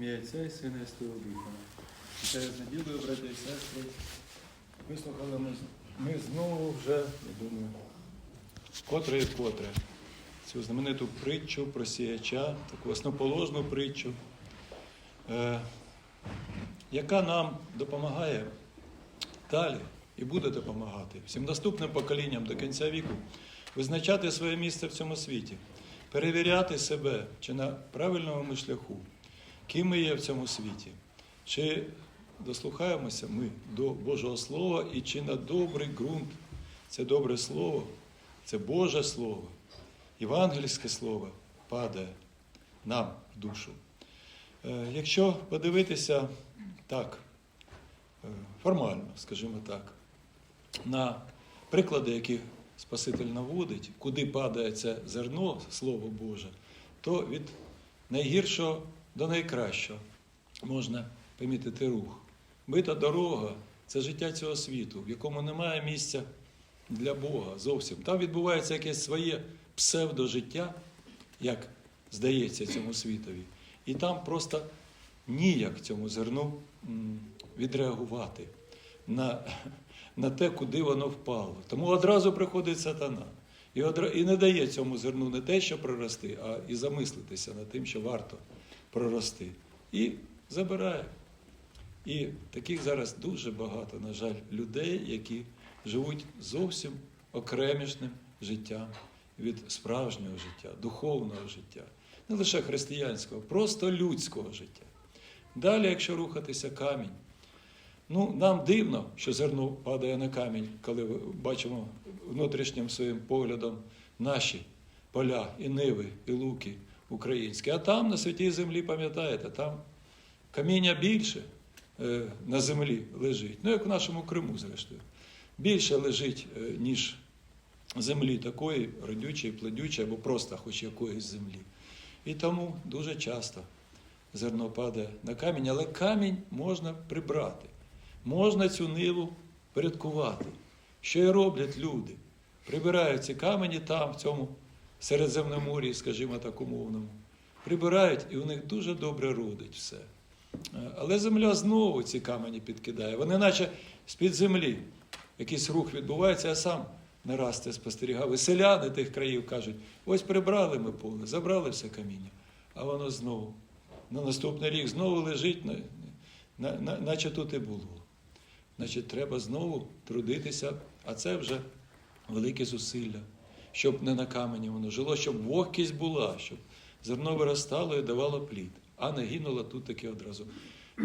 Ім'я Отця і Сина і Святого Духа. Вітаю з неділею, браті і сестри. Вислухали ми, ми знову вже, я думаю, котре і котре цю знамениту притчу про сіяча, таку основоположну притчу, е, яка нам допомагає далі і буде допомагати всім наступним поколінням до кінця віку визначати своє місце в цьому світі, перевіряти себе, чи на правильному шляху, ким ми є в цьому світі, чи дослухаємося ми до Божого Слова і чи на добрий ґрунт? Це добре слово, це Боже Слово, євангельське слово падає нам в душу. Е, Якщо подивитися так, е, формально, скажімо так, на приклади, які Спаситель наводить, куди падає це зерно, Слово Боже, то від найгіршого до найкращого можна помітити рух. Бита дорога це життя цього світу, в якому немає місця для Бога зовсім. Там відбувається якесь своє псевдожиття, як здається цьому світові. І там просто ніяк цьому зерну відреагувати на, на те, куди воно впало. Тому одразу приходить сатана. І, одра... і не дає цьому зерну не те, що прорости, а і замислитися над тим, що варто прорости. І забирає. І таких зараз дуже багато, на жаль, людей, які живуть зовсім окремішним життям від справжнього життя, духовного життя, не лише християнського, просто людського життя. Далі, якщо рухатися камінь, ну нам дивно, що зерно падає на камінь, коли бачимо внутрішнім своїм поглядом наші поля, і ниви, і луки українські. А там на святій землі, пам'ятаєте, там каміння більше е, на землі лежить. Ну, як в нашому Криму, зрештою. Більше лежить, е, ніж землі такої родючої, плодючої або просто хоч якоїсь землі. І тому дуже часто зерно падає на камінь, але камінь можна прибрати. Можна цю ниву порядкувати. Що і роблять люди? Прибирають ці камені там, в цьому Середземномор'ї, скажімо так, умовному. Прибирають, і у них дуже добре родить все. Е, Але земля знову ці камені підкидає. Вони, наче з-під землі, якийсь рух відбувається, я сам не раз це спостерігав. І селяни тих країв кажуть: ось прибрали ми поле, забрали все каміння, а воно знову на наступний рік знову лежить, на- на- на- наче тут і було. Значить, треба знову трудитися, а це вже великі зусилля, щоб не на камені воно жило, щоб вогкість була, щоб зерно виростало і давало плід, а не гинуло тут таки одразу.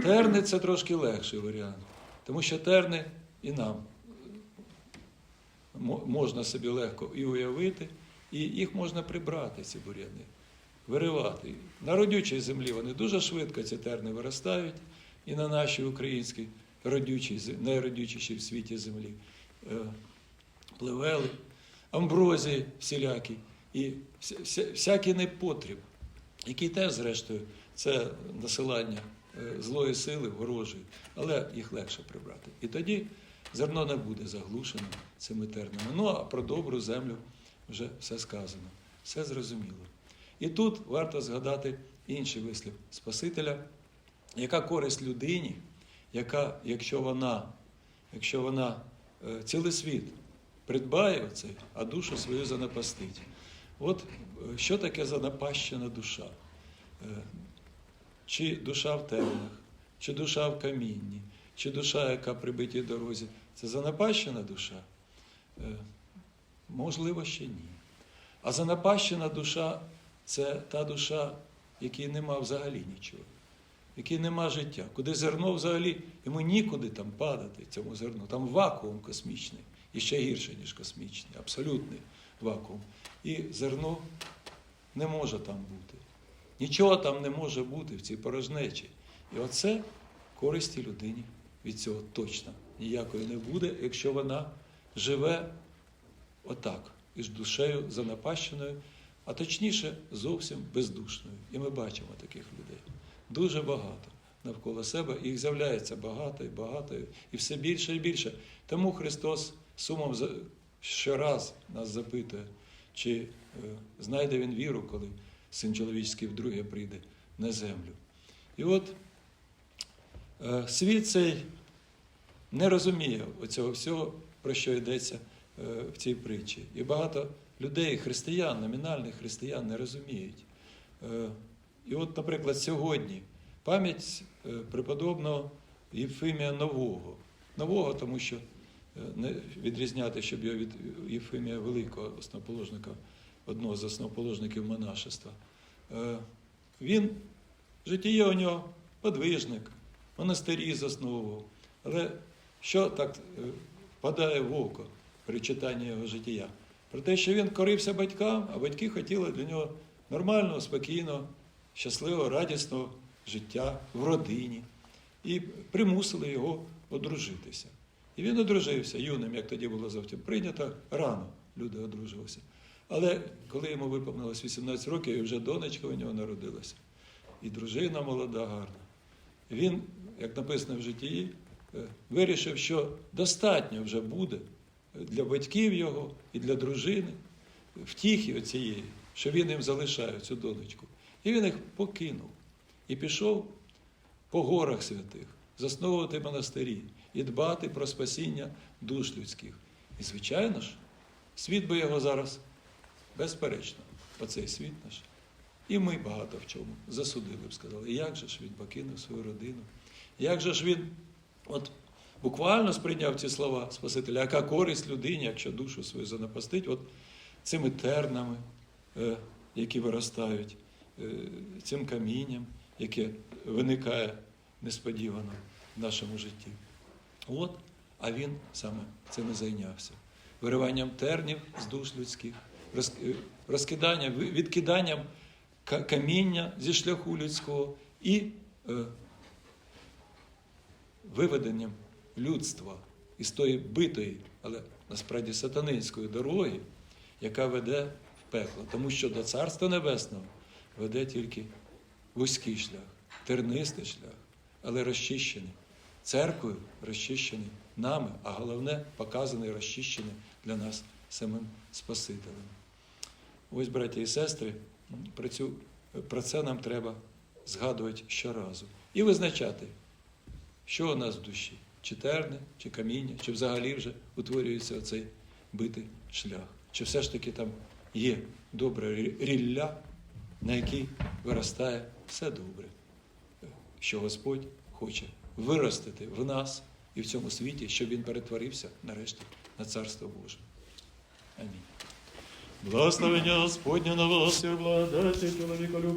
Терни це трошки легший варіант, тому що терни і нам можна собі легко і уявити, і їх можна прибрати, ці бур'яни, виривати. На родючій землі вони дуже швидко ці терни виростають, і на нашій українській родючій, найродючішій в світі землі е, пливели, амброзії всілякі і вся- вся- всякий непотріб, який теж, зрештою, це насилання е, злої сили, ворожої, але їх легше прибрати. І тоді зерно не буде заглушено цими тернами. Ну а про добру землю вже все сказано, все зрозуміло. І тут варто згадати інший вислів Спасителя, яка користь людині, яка, якщо вона, якщо вона е, цілий світ придбає оце, а душу свою занапастить. От е, що таке занапащена душа? Е, Чи душа в тернах, чи душа в камінні, чи душа, яка при битій дорозі, це занапащена душа? Е, Можливо, ще ні. А занапащена душа це та душа, якій нема взагалі нічого, якій нема життя, куди зерно взагалі, йому нікуди там падати, цьому зерну. Там вакуум космічний, і ще гірше, ніж космічний, абсолютний вакуум. І зерно не може там бути. Нічого там не може бути в цій порожнечі. І оце користі людині від цього точно ніякої не буде, якщо вона живе отак, із душею занапащеною, а точніше зовсім бездушною. І ми бачимо таких людей. Дуже багато навколо себе, їх з'являється багато і багато, і все більше і більше. Тому Христос сумом за- щораз нас запитує, чи е, знайде він віру, коли син чоловічський вдруге прийде на землю. І от е, світ цей не розуміє оцього всього, про що йдеться е, в цій притчі. І багато людей, християн, номінальних християн, не розуміють. І от, наприклад, сьогодні пам'ять преподобного Єфимія Нового. Нового, тому що не відрізняти, щоб його від Єфимія Великого, основоположника, одного з основоположників монашества. Е, Він, життєє у нього подвижник, монастирі засновував. Але що так е, впадає в око при читанні його життя? Про те, що він корився батькам, а батьки хотіли для нього нормального, спокійного, щасливого, радісного життя в родині і примусили його одружитися. І він одружився юним, як тоді було завжди прийнято, рано люди одружувалися. Але коли йому виповнилось 18 років, і вже донечка у нього народилася, і дружина молода, гарна. Він, як написано в житті, е, вирішив, що достатньо вже буде для батьків його і для дружини втіхи оцієї, що він їм залишає цю донечку. І він їх покинув і пішов по горах святих, засновувати монастирі і дбати про спасіння душ людських. І, звичайно ж, світ би його зараз, безперечно, оцей світ наш. І ми багато в чому засудили б, сказали, як же ж він покинув свою родину? Як же ж він от буквально сприйняв ці слова Спасителя, яка користь людині, якщо душу свою занапастить, от цими тернами, е, які виростають, е, цим камінням, яке виникає несподівано в нашому житті. От, а він саме цим і зайнявся. Вириванням тернів з душ людських, е, розкиданням, відкиданням каміння зі шляху людського і е, виведенням людства із тої битої, але насправді сатанинської дороги, яка веде в пекло. Тому що до Царства Небесного веде тільки вузький шлях, тернистий шлях, але розчищений. Церквою розчищений нами, а головне показаний, розчищений для нас самим Спасителем. Ось, браті і сестри, про, цю, про це нам треба згадувати щоразу і визначати, що у нас в душі, чи терне, чи каміння, чи взагалі вже утворюється оцей битий шлях, чи все ж таки там є добра рілля, на якій виростає все добре, що Господь хоче виростити в нас і в цьому світі, щоб він перетворився нарешті на Царство Боже. Амінь. Благословення Господня на вас і благодаті чоловіколюбства.